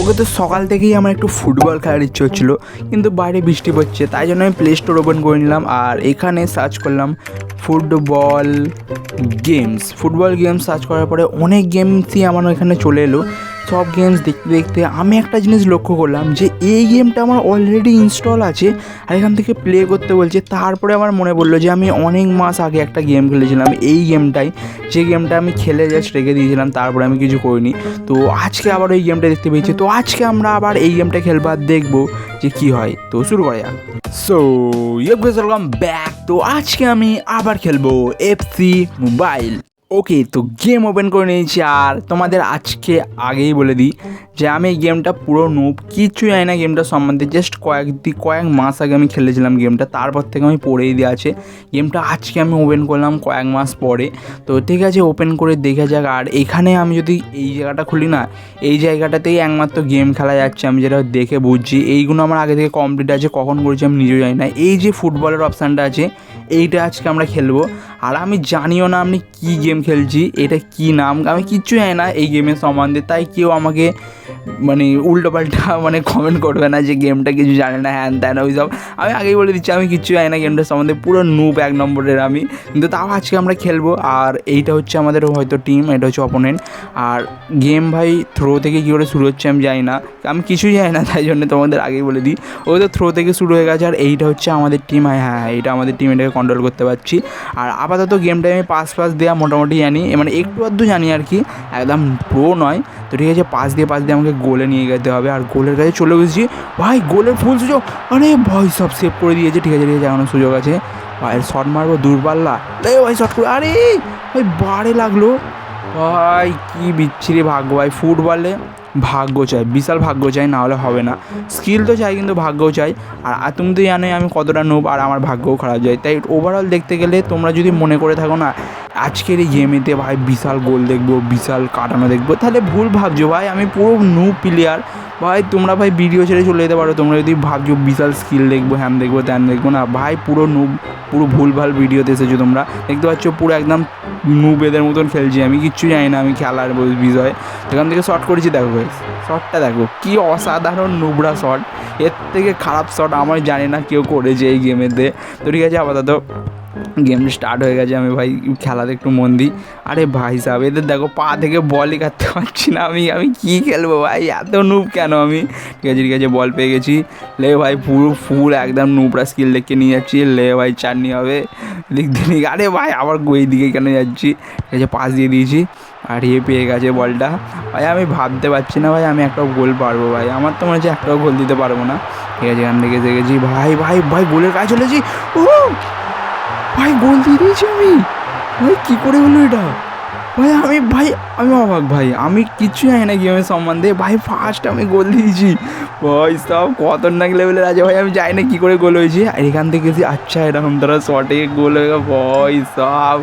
ওকে তো সকাল থেকেই আমার একটু ফুটবল খেলার ইচ্ছে হচ্ছিল, কিন্তু বাইরে বৃষ্টি পড়ছে, তাই জন্য আমি প্লে স্টোর ওপেন করে নিলাম আর এখানে সার্চ করলাম football games. Football games search করার পরে অনেক গেমসই আমার এখানে চলে এলো। সব গেমস দেখতে দেখতে আমি একটা জিনিস লক্ষ্য করলাম যে এই গেমটা আমার অলরেডি ইনস্টল আছে আর এখান থেকে প্লে করতে বলছে। তারপরে আমার মনে পড়ল যে আমি অনেক মাস আগে একটা গেম খেলেছিলাম। এই গেমটাই, যে গেমটা আমি খেলে জাস্ট রেখে দিয়েছিলাম, তারপরে আমি কিছু করিনি। তো আজকে আবার ওই গেমটা দেখতে পেয়েছি। তো আজকে আমরা আবার এই গেমটা খেলবার দেখব। যে কি হয়, তো শুরু করা যাক। সো ইয়ে ওয়েলকাম ব্যাক তো আজকে আমি আবার খেলব এফসি মোবাইল ওকে, তো গেম ওপেন করে নিয়েছি আর তোমাদের আজকে আগেই বলে দিই যে আমি এই গেমটা পুরো নুব কিচ্ছু জানি না গেমটা সম্বন্ধে জাস্ট কয়েক কয়েক মাস আগে আমি খেলেছিলাম গেমটা তারপর থেকে আমি পড়েই দিয়ে আছে। গেমটা আজকে আমি ওপেন করলাম কয়েক মাস পরে। তো ঠিক আছে ওপেন করে দেখা যাক। আর এখানে আমি যদি এই জায়গাটা খুলি না, এই জায়গাটাতেই একমাত্র গেম খেলা যাচ্ছে, আমি যেটা দেখে বুঝছি। এইগুলো আমার আগে থেকে কমপ্লিট আছে, কখন করেছি আমি নিজেও জানি না। এই যে ফুটবলের অপশানটা আছে এইটা আজকে আমরা খেলব। আর আমি জানিও না আমি কী গেম খেলছি, এটা কি নাম? আমি কিচ্ছু জানি না এই গেমের সম্বন্ধে, তাই কেউ আমাকে মানে উল্টোপাল্টা মানে কমেন্ট করবে না যে গেমটা কিছু জানে না, হ্যান ত্যান, ওই সব। আমি আগেই বলে দিচ্ছি, আমি কিচ্ছু জানি না গেমটার সম্বন্ধে পুরো নুব এক নম্বরের আমি। কিন্তু তাও আজকে আমরা খেলব, আর এইটা হচ্ছে আমাদের হয়তো টিম এটা হচ্ছে অপোনেন্ট আর গেম ভাই থ্রো থেকে কী করে শুরু হচ্ছে আমি জানি না। আমি কিছুই জানি না, তাই জন্য তোমাদের আগেই বলে দিই। ওই তো থ্রো থেকে শুরু হয়ে গেছে, আর এইটা হচ্ছে আমাদের টিম হ্যাঁ হ্যাঁ এইটা আমাদের টিম এটাকে কন্ট্রোল করতে পারছি। আর আপাতত গেমটায় আমি পাস পাস দেওয়া মোটামুটি জানি। মানে একটু আধটু জানি আর কি, একদম প্রো নয়। তো ঠিক আছে পাস দিয়ে পাস দিয়ে আমাকে গোলে নিয়ে যেতে হবে আর গোলের কাছে চলে গেছি ভাই, গোলের ফুল সুযোগ। আরে ভাই, সব সেভ করে দিয়েছে। ঠিক আছে ঠিক আছে, এখনও সুযোগ আছে। ভাই শট মারবো দূরপাল্লা তাই ভাই শট করে আরে! ভাই, বারে লাগল। ভাই, কি বিচ্ছিরি ভাগ্য। ভাই, ফুটবলে ভাগ্য চাই, বিশাল ভাগ্য চাই, না হলে হবে না। স্কিল তো চাই, কিন্তু ভাগ্যও চাই। আর তুমি তো জানোই আমি কতটা নোব আর আমার ভাগ্যও খারাপ যায় তাই ওভারঅল দেখতে গেলে তোমরা যদি মনে করে থাকো না আজকের এই গেমেতে ভাই বিশাল গোল দেখব, বিশাল কাটানো দেখব। তাহলে ভুল ভাবছ ভাই, আমি পুরো নো প্লেয়ার ভাই, তোমরা ভাই ভিডিও ছেড়ে চলে যেতে পারো, তোমরা যদি ভাবছ বিশাল স্কিল দেখব হ্যান দেখব, ত্যান দেখব না, ভাই পুরো নুব পুরো ভুলভাল ভিডিওতে এসেছ তোমরা। দেখতে পাচ্ছ পুরো একদম নুবেদের মতন খেলছি আমি, কিচ্ছু জানি না আমি খেলার বিষয়ে বিষয়। সেখান থেকে শর্ট করেছি, দেখো ভাই শটটা দেখো, কি অসাধারণ নুবরা শট এর থেকে খারাপ শট আমার জানি না কেউ করেছে এই গেমেতে। তো ঠিক আছে, আপাতত গেম স্টার্ট হয়ে গেছে, আমি ভাই খেলাতে একটু মন দিই। আরে ভাই সাহেব, এদের দেখো পা থেকে বলই কাটতে পারছি না আমি আমি কী খেলব ভাই? এত নুব কেন আমি? ঠিক আছে ঠিক আছে বল পেয়ে গেছি। লে ভাই, পুরো ফুল একদম নুবরা স্কিল দেখে নিয়ে যাচ্ছি। লে ভাই চাটনি হবে। দিক দিক আরে ভাই, আবার এই দিকে কেন যাচ্ছি? ঠিক আছে পাস দিয়ে দিয়েছি। আর ইয়ে পেয়ে গেছে বলটা ভাই, আমি ভাবতে পারছি না ভাই, আমি একটাও গোল পারব ভাই। আমার তো মনে হচ্ছে একটাও গোল দিতে পারব না। ঠিক আছে, এখান থেকে দেখেছি ভাই ভাই ভাই গোলের কাজ চলেছি। ও ভাই, গোল দিয়ে দিয়েছি আমি। ভাই, কী করে হলো এটা? ভাই, আমি ভাই, আমি অবাক, ভাই। আমি কিচ্ছু জানি না গেমের সম্বন্ধে। ভাই ফার্স্ট আমি গোল দিয়েছি। ভাই, সব খতরনাক লেভেলের আছে। ভাই, আমি জানি না কী করে গোল হয়েছে। আর এখান থেকে যে আচ্ছা এরকম তারা শটে গোল হয়ে গেল। ভাই, সব।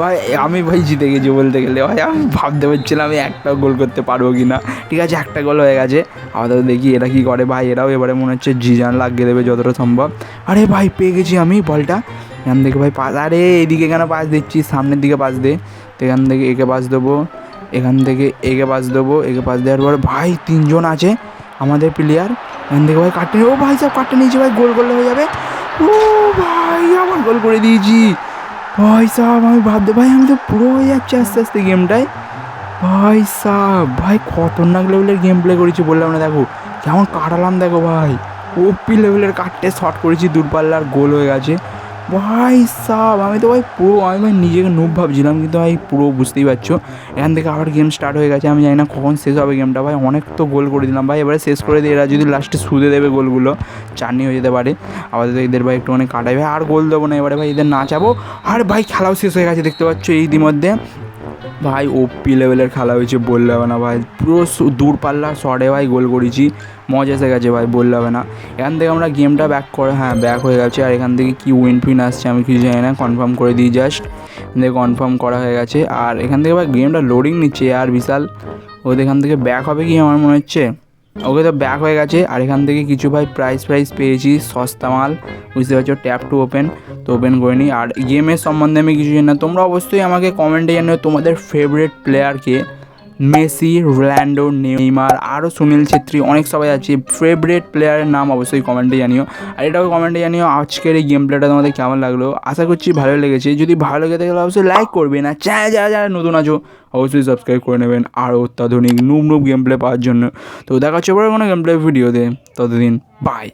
ভাই, আমি, ভাই, জিতে গেছি বলতে গেলে। ভাই, আমি ভাবতে পারছিলাম আমি একটা গোল করতে পারব কি না ঠিক আছে, একটা গোল হয়ে গেছে। আপাতত দেখি এরা কী করে। ভাই, এরাও এবারে মনে হচ্ছে জিজান লাগিয়ে দেবে যতটা সম্ভব। আরে ভাই, পেয়ে গেছি আমি বলটা। এখান থেকে ভাই পাস আরে এদিকে কেন পাস দিচ্ছি, সামনের দিকে পাস দে। তো এখান থেকে একে পাস দেবো, এখান থেকে একে পাস দেবো, একে পাস দেওয়ার পর ভাই তিনজন আছে আমাদের প্লেয়ার এখান থেকে ভাই কাটতে ও ভাই সব কাটতে নিয়েছি, ভাই গোল করলে হয়ে যাবে। ও ভাই আমার গোল করে দিয়েছি। ভাই সাহ আমি ভাবতে ভাই আমি তো পুরো হয়ে যাচ্ছি আস্তে আস্তে গেমটায় ভাই সাহ ভাই খতরনাক লেভেলের গেম প্লে করেছি, বললাম না দেখো, কেমন কাটালাম দেখো ভাই। ওপি লেভেলের কাটতে শট করেছি, দূরপাল্লার, গোল হয়ে গেছে। ভাই সাব, আমি তো ভাই পুরো, আমি ভাই নিজেকে নুব ভাবছিলাম, কিন্তু ভাই পুরো বুঝতেই পারছ। এখান থেকে আবার গেম স্টার্ট হয়ে গেছে, আমি জানি না কখন শেষ হবে গেমটা ভাই অনেক তো গোল করে দিলাম, ভাই এবারে শেষ করে দিয়ে এরা যদি লাস্টে সুদে দেবে গোলগুলো চাটনি হয়ে যেতে পারে। আপাতত এদের ভাই একটুখানি কাটাই, ভাই আর গোল দেবো না, এবারে ভাই এদের না নাচাবো। আর ভাই খেলাও শেষ হয়ে গেছে, দেখতে পাচ্ছ ইতিমধ্যে। ভাই ওপি লেভেলের খেলা হয়েছে, বললে হবে না ভাই। পুরো দূরপাল্লা শটে ভাই গোল করেছি। মজা এসে গেছে ভাই, বললে হবে না। এখান থেকে আমরা গেমটা ব্যাক করে হ্যাঁ ব্যাক হয়ে গেছে। আর এখান থেকে কী উইন ফিন আসছে আমি কিছু জানি না কনফার্ম করে দিই জাস্ট দেখে কনফার্ম করা হয়ে গেছে। আর এখান থেকে ভাই গেমটা লোডিং নিচ্ছে। আর বিশাল, ওদের এখান থেকে ব্যাক হবে কি আমার মনে হচ্ছে? ওকে তো ব্যাক হয়ে গেছে। আর এখান থেকে কিছু ভাই প্রাইস প্রাইস পেয়েছি, সস্তা মাল। বুঝতে পারছ? ট্যাপ টু ওপেন তো ওপেন করে নিই আর গেমের সম্বন্ধে আমি কিছু জানি না। তোমরা অবশ্যই আমাকে কমেন্টে জানিও তোমাদের ফেভারিট প্লেয়ারকে মেসি রোল্যান্ডো নেইমার আরও সুনীল ছেত্রী, অনেক সবাই আছে। ফেভারিট প্লেয়ারের নাম অবশ্যই কমেন্টে জানিও। আর এটাও কমেন্টে জানিও আজকের এই গেম প্লেটা তোমাদের কেমন লাগল? আশা করছি ভালো লেগেছে। যদি ভালো লেগে থাকে অবশ্যই লাইক করবেন আর চ্যানেল যারা যারা নতুন আছো, অবশ্যই সাবস্ক্রাইব করে নেবেন। আরও অত্যাধুনিক নুব নুব গেম প্লে পাওয়ার জন্য। তো দেখা হচ্ছে পরে কোনো গেম প্লে ভিডিওতে ততদিন বাই